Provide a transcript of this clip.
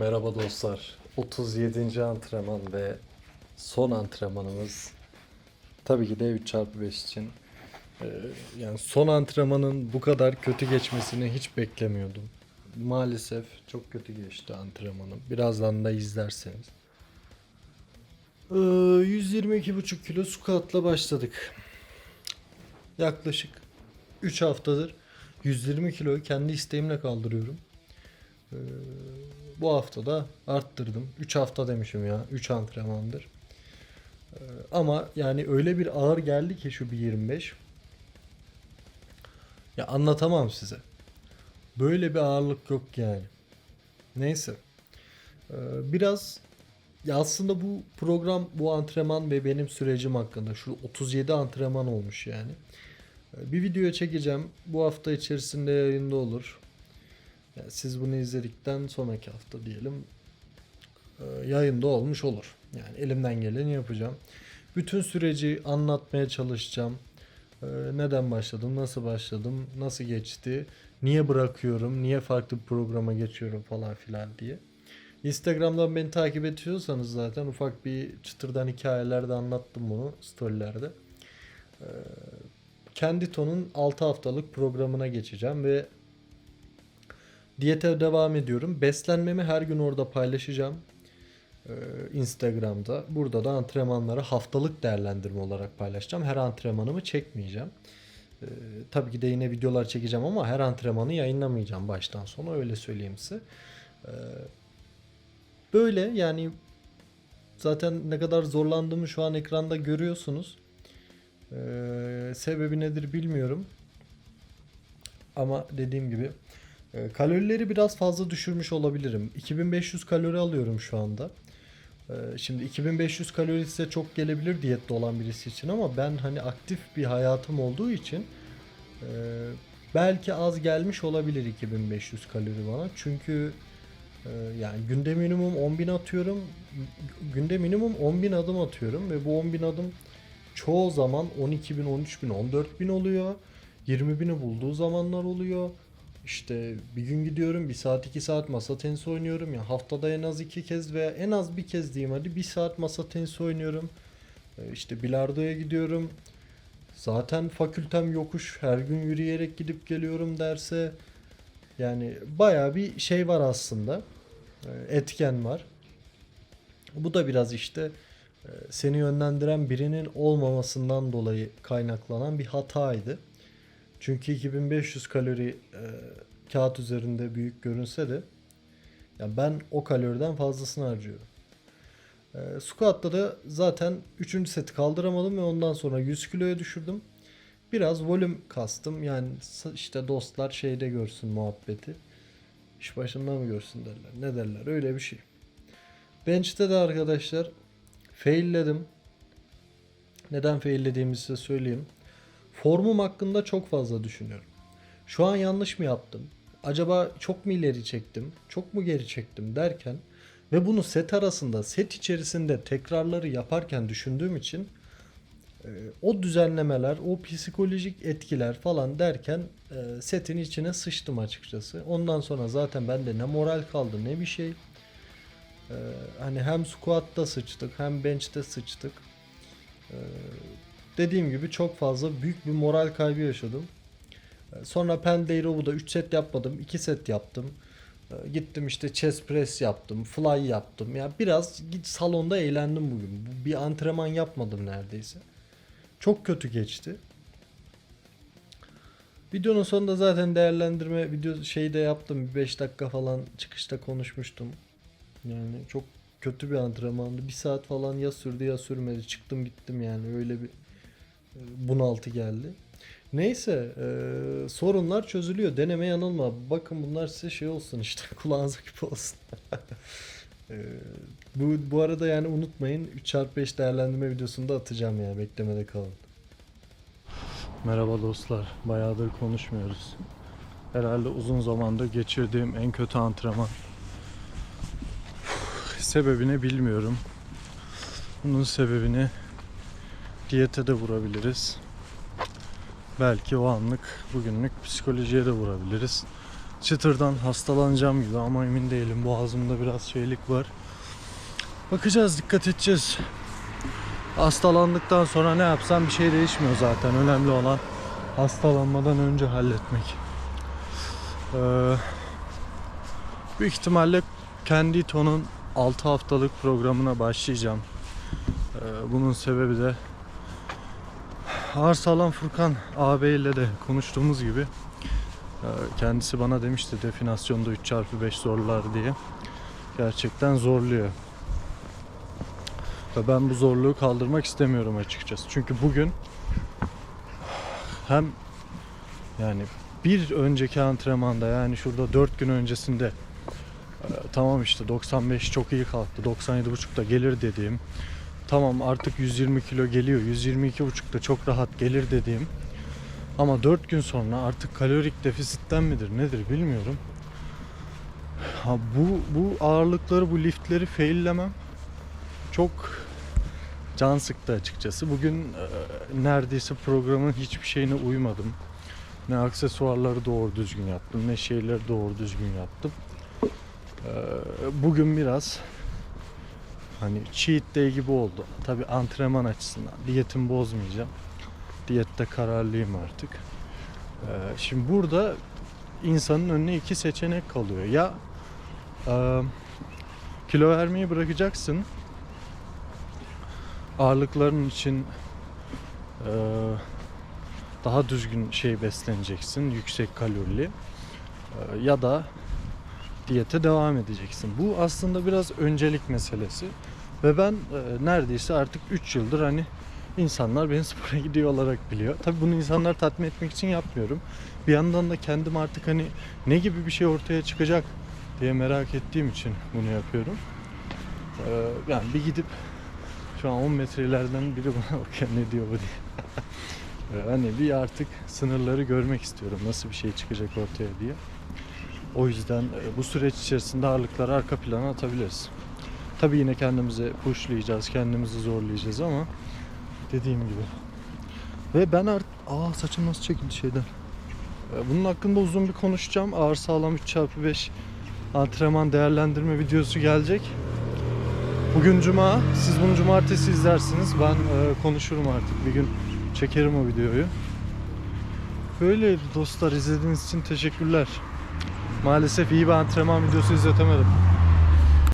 Merhaba dostlar. 37. antrenman ve son antrenmanımız. Tabii ki de 3x5 için. Ee, yani son antrenmanın bu kadar kötü geçmesini hiç beklemiyordum. Maalesef çok kötü geçti antrenmanım. Birazdan da izlerseniz. Ee, 122,5 kilo squat'la başladık. Yaklaşık 3 haftadır 120 kiloyu kendi isteğimle kaldırıyorum. Ee, bu hafta da arttırdım. 3 hafta demişim ya. 3 antrenmandır. Ee, ama yani öyle bir ağır geldi ki şu bir 25. Ya anlatamam size. Böyle bir ağırlık yok yani. Neyse. Ee, biraz ya aslında bu program, bu antrenman ve benim sürecim hakkında şu 37 antrenman olmuş yani. Ee, Bir video çekeceğim. Bu hafta içerisinde yayında olur. Yani siz bunu izledikten sonraki hafta diyelim e, yayında olmuş olur. Yani elimden geleni yapacağım. Bütün süreci anlatmaya çalışacağım. E, Neden başladım, nasıl başladım, nasıl geçti, niye bırakıyorum, niye farklı bir programa geçiyorum falan filan diye. Instagram'dan beni takip ediyorsanız zaten ufak bir çıtırdan hikayelerde anlattım bunu storylerde. E, Kendi tonun 6 haftalık programına geçeceğim ve Diyete devam ediyorum. Beslenmemi her gün orada paylaşacağım. Ee, Instagram'da. Burada da antrenmanları haftalık değerlendirme olarak paylaşacağım. Her antrenmanımı çekmeyeceğim. Ee, tabii ki de yine videolar çekeceğim ama her antrenmanı yayınlamayacağım baştan sona öyle söyleyeyim size. Ee, böyle yani zaten ne kadar zorlandığımı şu an ekranda görüyorsunuz. Ee, sebebi nedir bilmiyorum. Ama dediğim gibi e, kalorileri biraz fazla düşürmüş olabilirim. 2500 kalori alıyorum şu anda. E, Şimdi 2500 kalori size çok gelebilir diyette olan birisi için ama ben hani aktif bir hayatım olduğu için e, belki az gelmiş olabilir 2500 kalori bana. Çünkü e, yani günde minimum 10.000 atıyorum. Günde minimum 10.000 adım atıyorum ve bu 10.000 adım çoğu zaman 12.000, 13.000, 14.000 oluyor. 20.000'i bulduğu zamanlar oluyor. İşte bir gün gidiyorum bir saat iki saat masa tenisi oynuyorum ya haftada en az iki kez veya en az bir kez diyeyim hadi bir saat masa tenisi oynuyorum. Ee, İşte bilardoya gidiyorum. Zaten fakültem yokuş her gün yürüyerek gidip geliyorum derse. Yani baya bir şey var aslında. Ee, Etken var. Bu da biraz işte e, seni yönlendiren birinin olmamasından dolayı kaynaklanan bir hataydı. Çünkü 2500 kalori e, kağıt üzerinde büyük görünse de ya ben o kaloriden fazlasını harcıyorum. E, squat'ta da zaten 3. seti kaldıramadım ve ondan sonra 100 kiloya düşürdüm. Biraz volüm kastım. Yani işte dostlar şeyde görsün muhabbeti. İş başında mı görsün derler. Ne derler öyle bir şey. Bench'te de arkadaşlar failledim. Neden faillediğimi size söyleyeyim. Formum hakkında çok fazla düşünüyorum. Şu an yanlış mı yaptım? Acaba çok mu ileri çektim? Çok mu geri çektim derken ve bunu set arasında, set içerisinde tekrarları yaparken düşündüğüm için e, o düzenlemeler, o psikolojik etkiler falan derken e, setin içine sıçtım açıkçası. Ondan sonra zaten bende ne moral kaldı ne bir şey. E, hani hem squat'ta sıçtık hem bench'te sıçtık. Dediğim gibi çok fazla büyük bir moral kaybı yaşadım. Ee, Sonra Penday Row'u 3 set yapmadım. 2 set yaptım. Ee, Gittim işte chest press yaptım. Fly yaptım. Ya biraz git salonda eğlendim bugün. Bu- Bir antrenman yapmadım neredeyse. Çok kötü geçti. Videonun sonunda zaten değerlendirme video şeyi de yaptım. 5 dakika falan çıkışta konuşmuştum. Yani çok kötü bir antrenmandı. Bir saat falan ya sürdü ya sürmedi. Çıktım gittim yani öyle bir bunaltı geldi. Neyse e, sorunlar çözülüyor. Deneme yanılma. Bakın bunlar size şey olsun işte kulağınıza küpe olsun. E, bu, bu arada yani unutmayın 3x5 değerlendirme videosunu da atacağım yani beklemede kalın. Merhaba dostlar. Bayağıdır konuşmuyoruz. Herhalde uzun zamandır geçirdiğim en kötü antrenman. Sebebini bilmiyorum. Bunun sebebini diyete de vurabiliriz. Belki o anlık bugünlük psikolojiye de vurabiliriz. çıtırdan hastalanacağım gibi ama emin değilim. Boğazımda biraz şeylik var. Bakacağız, dikkat edeceğiz. Hastalandıktan sonra ne yapsam bir şey değişmiyor zaten. Önemli olan hastalanmadan önce halletmek. Ee, büyük ihtimalle kendi tonun 6 haftalık programına başlayacağım. Ee, bunun sebebi de Arsalan Furkan ağabeyle de konuştuğumuz gibi e, kendisi bana demişti definasyonda 3x5 zorlar diye. Gerçekten zorluyor. Ve ben bu zorluğu kaldırmak istemiyorum açıkçası. Çünkü bugün hem yani bir önceki antrenmanda yani şurada 4 gün öncesinde e, tamam işte 95 çok iyi kalktı 97.5'da gelir dediğim tamam artık 120 kilo geliyor 122.5'da çok rahat gelir dediğim ama 4 gün sonra artık kalorik defisitten midir nedir bilmiyorum. Ha bu bu ağırlıkları bu liftleri faillemem çok can sıktı açıkçası. Bugün e, neredeyse programın hiçbir şeyine uymadım. Ne aksesuarları doğru düzgün yaptım, ne şeyleri doğru düzgün yaptım. E, bugün biraz hani cheat day gibi oldu. Tabi antrenman açısından. Diyetimi bozmayacağım. Diyette kararlıyım artık. E, şimdi burada insanın önüne iki seçenek kalıyor. Ya e, kilo vermeyi bırakacaksın ağırlıkların için eee, daha düzgün şey besleneceksin, yüksek kalorili Eee, ya da diyete devam edeceksin. Bu aslında biraz öncelik meselesi ve ben eee, neredeyse artık 3 yıldır hani insanlar beni spora gidiyor olarak biliyor. Tabi bunu insanlar tatmin etmek için yapmıyorum. Bir yandan da kendim artık hani ne gibi bir şey ortaya çıkacak diye merak ettiğim için bunu yapıyorum. Eee, yani bir gidip şu an 10 metrelerden biri bana bakıyor ne diyor bu diye. Ee, hani bir artık sınırları görmek istiyorum. Nasıl bir şey çıkacak ortaya diye. O yüzden e, bu süreç içerisinde ağırlıkları arka plana atabiliriz. Tabii yine kendimizi pushlayacağız, kendimizi zorlayacağız ama dediğim gibi. Ve ben art... Aa saçım nasıl çekildi şeyden. Ee, Bunun hakkında uzun bir konuşacağım. Ağır sağlam 3x5 antrenman değerlendirme videosu gelecek. Bugün cuma. Siz bunu cumartesi izlersiniz. Ben e, konuşurum artık. Bir gün çekerim o videoyu. Böyle dostlar izlediğiniz için teşekkürler. Maalesef iyi bir antrenman videosu izletemedim.